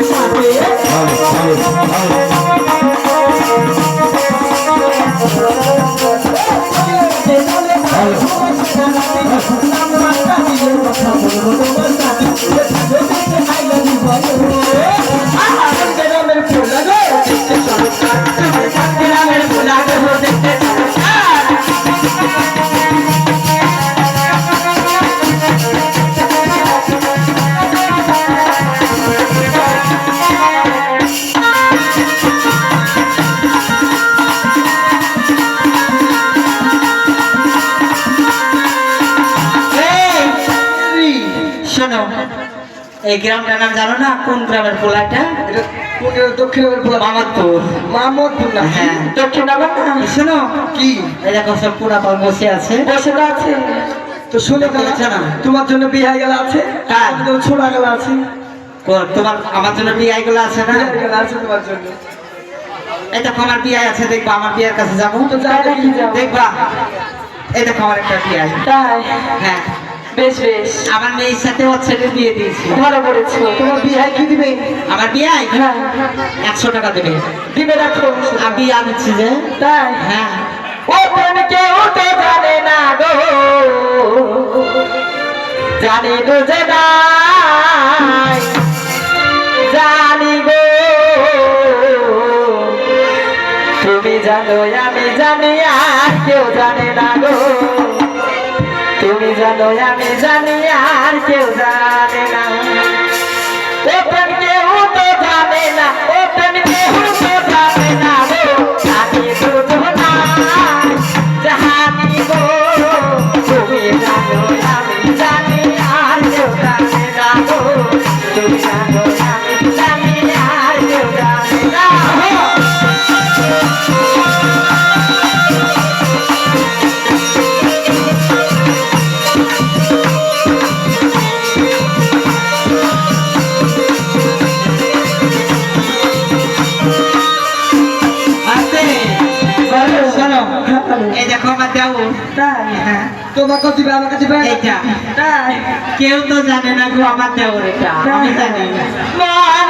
বলব তোমার সাথে এই গ্রামটার নাম জানো না? কোন গ্রামের পোলাটা? দক্ষিণের পোলা। মামদপুর। না? হ্যাঁ। দক্ষিণ শোনো। কি? এই দেখো সব পুরা পর বসে আছে। বসে আছে। তো শুনে তোমার জন্য বিয়ে গেল আছে? কার? ছোড়া গেল আছে। তোমার আমার জন্য বিয়ে গুলো আছে না? আছে তোমার জন্য। এই দেখো আমার বিয়ে আছে দেখবা আমার বিয়ের কাছে যাব। তো দেখবা। এই দেখো আমার একটা বিয়ে হ্যাঁ। বেশ বেশ। আমার মেয়ের সাথে ওর ছেলে বিয়ে দিয়েছি। ভালো করেছ। তোমার বিয়ে কি দিবে? আমার বিয়ে হ্যাঁ? একশো টাকা দেবে। দিবে রাখো আমি আনছি যে? তাই? হ্যাঁ। ও প্রেম কেউ তো জানে না গো। জানি গো যে জানি গো। তুমি জানো আমি জানি আর কেউ জানে না গো। তুমি জানো আমি জানি আর কেউ জানে না। হ্যাঁ। দিবে আমার কাছে এটা তাই। কেউ তো জানে না গো আমার দেওয়ার এটা। আমি জানি। মন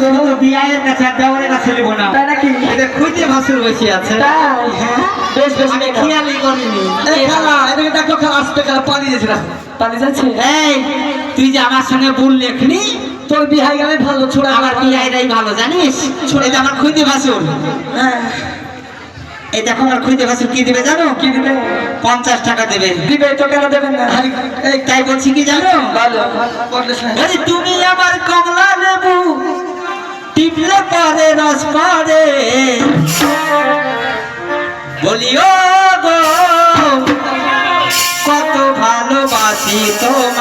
কি বিয়ের কাছে দেওয়ারের কাছে নেব না। তাই নাকি? এটা খুঁজে ভাসুর বসে আছে। বেশ বেশ আমি খেয়ালই করিনি। এই এদিকে দেখো খালা আসতে খালা পানি দিয়েছে না যাচ্ছে? এই তুই যে আমার সঙ্গে ভুল লেখনি তোর বিহাই গেলে ভালো ছোড়া আমার বিয়েটাই ভালো জানিস? যে আমার খুঁজে ভাসুর। হ্যাঁ। এই দেখো আমার খুঁজে ভাসুর কি দিবে জানো? কি দিবে? পঞ্চাশ টাকা দেবে। দিবে তো কেন দেবেন না। তাই বলছি কি জানো? ভালো তুমি আমার কমলা লেবু। টিপলে পারে রস পারে। বলিও কত ভালোবাসি তোমারে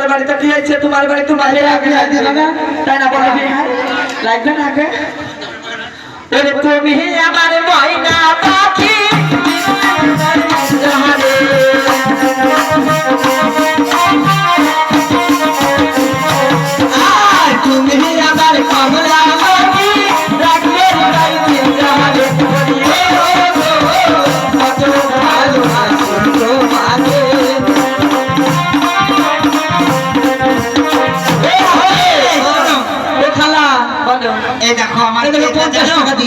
তোমার বাড়িতে কি হয়েছে, তোমার বাড়ি মাঝে আগে না? তাই না, বলো লাগবে না আগে? তুমি আমার ময়না পাখি।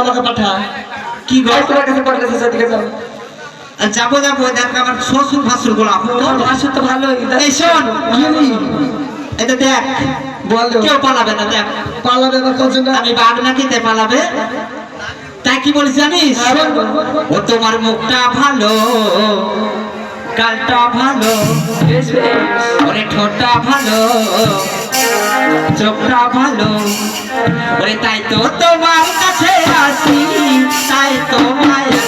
মামাকে পাঠা। কি গো? এই তোমার কাছে পড়লে সেদিকে যাও। যাব যাব দেখ আমার শ্বশুর ভাসুর গোলা ভাষা তো ভালোই এই শোন এটা দেখ বল কেউ পালাবে না দেখ। পালাবে না আমি বাঘ না খেতে পালাবে। তাই কি বলিস জানিস? হ্যাঁ। ও তোমার মুখটা ভালো গালটা ভালো ওরে ঠোঁটটা ভালো চোখটা ভালো। ওরে তাই তো তোমার কাছে আসি তাই তো মায়া